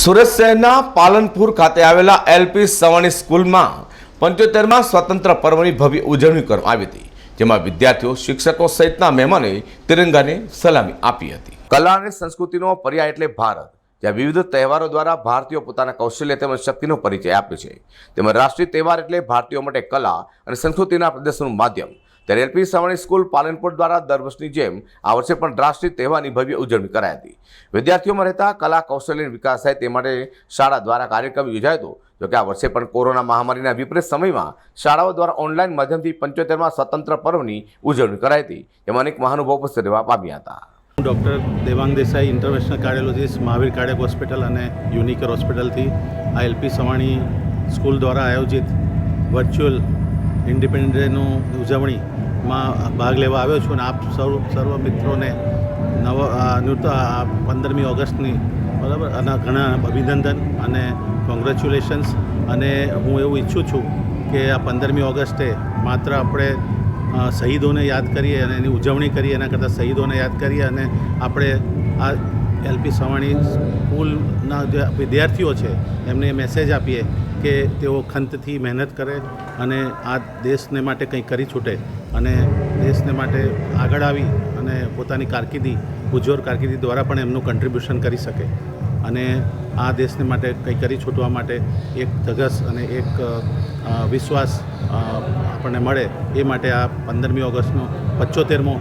સુરત શહેરના પાલનપુર ખાતે આવેલા એલપી સવાણી સ્કૂલમાં પંચોતેરમાં સ્વતંત્ર પર્વની ભવ્ય ઉજવણી કરવામાં આવી હતી, જેમાં વિદ્યાર્થીઓ, શિક્ષકો સહિતના મહેમાને તિરંગાને સલામી આપી હતી. કલા અને સંસ્કૃતિનો પર્યાય એટલે ભારત, જ્યાં વિવિધ તહેવારો દ્વારા ભારતીયો પોતાના કૌશલ્ય તેમજ શક્તિનો પરિચય આપે છે. તેમજ રાષ્ટ્રીય તહેવાર એટલે ભારતીયો માટે કલા અને સંસ્કૃતિના પ્રદર્શનનું માધ્યમ. ત્યારે એલપી સવાણી સ્કૂલ પાલનપુર દ્વારા દર વર્ષની જેમ આ વર્ષે પણ રાષ્ટ્રીય તહેવારની ભવ્ય ઉજવણી કરાઈ હતી. વિદ્યાર્થીઓમાં રહેતા કલા કૌશલ્યનો વિકાસ થાય તે માટે શાળા દ્વારા કાર્યક્રમ યોજાયો હતો. જોકે આ વર્ષે પણ કોરોના મહામારીના વિપરીત સમયમાં શાળાઓ દ્વારા ઓનલાઈન માધ્યમથી પંચોતેરમાં સ્વતંત્ર પર્વની ઉજવણી કરાઈ હતી. જેમાં અનેક મહાનુભાવો ઉપસ્થિત રહેવા પામ્યા હતા. હું doctor Devang Desai, international cardiologist, Mahavir cardiac hospital અને યુનિકર હોસ્પિટલથી આ એલપી સવાણી સ્કૂલ દ્વારા આયોજિત વર્ચ્યુઅલ ઇન્ડિપેન્ડન્સ ડેનું ઉજવણીમાં ભાગ લેવા આવ્યો છું અને આપ સર્વ સર્વ મિત્રોને નવ પંદરમી ઓગસ્ટની બરાબર અને ઘણા અભિનંદન અને કોંગ્રેચ્યુલેશન્સ. અને હું એવું ઈચ્છું છું કે આ પંદરમી ઓગસ્ટે માત્ર આપણે શહીદોને યાદ કરીએ અને એની ઉજવણી કરીએ, એના કરતાં શહીદોને યાદ કરીએ અને આપણે આ એલપી સવાણી સ્કૂલના જે વિદ્યાર્થીઓ છે એમને મેસેજ આપીએ કે તેઓ ખંતથી મહેનત કરે અને આ દેશને માટે કંઈ કરી છૂટે અને દેશને માટે આગળ આવી અને પોતાની કારકિર્દી, ઉજ્જવળ કારકિર્દી દ્વારા પણ એમનું કન્ટ્રીબ્યુશન કરી શકે. અને આ દેશને માટે કંઈ કરી છૂટવા માટે એક ધગસ અને એક વિશ્વાસ આપણને મળે એ માટે આ પંદરમી ઓગસ્ટનો પંચોતેરમો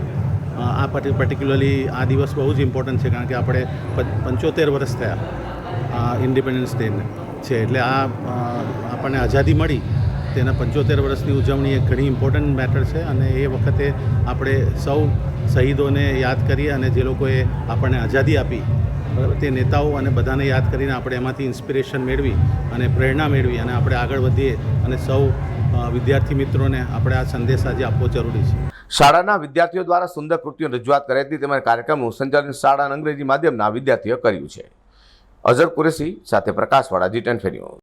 આ પર્ટિક્યુલરલી આ દિવસ બહુ જ ઇમ્પોર્ટન્ટ છે કારણ કે આપણે પંચોતેર વર્ષ થયા ઇન્ડિપેન્ડન્સ ડેને છે એટલે આ આપણને આઝાદી મળી. તેના પંચોતેર વર્ષની ઉજવણી એ ઘણી ઇમ્પોર્ટન્ટ મેટર છે અને એ વખતે આપણે સૌ શહીદોને યાદ કરીએ અને જે લોકોએ આપણને આઝાદી આપી, બરાબર, તે નેતાઓ અને બધાને યાદ કરીને આપણે એમાંથી ઇન્સ્પિરેશન મેળવી અને પ્રેરણા મેળવી અને આપણે આગળ વધીએ અને સૌ વિદ્યાર્થી મિત્રોને આપણે આ સંદેશ આજે આપવો જરૂરી છે. શાળાના વિદ્યાર્થીઓ દ્વારા સુંદર કૃતિઓ રજૂઆત કરી હતી. તેમજ કાર્યક્રમનું સંચાલન શાળા અંગ્રેજી માધ્યમના વિદ્યાર્થીઓ કર્યું છે. અઝર કુરેશી સાથે પ્રકાશવાળા જી ટેન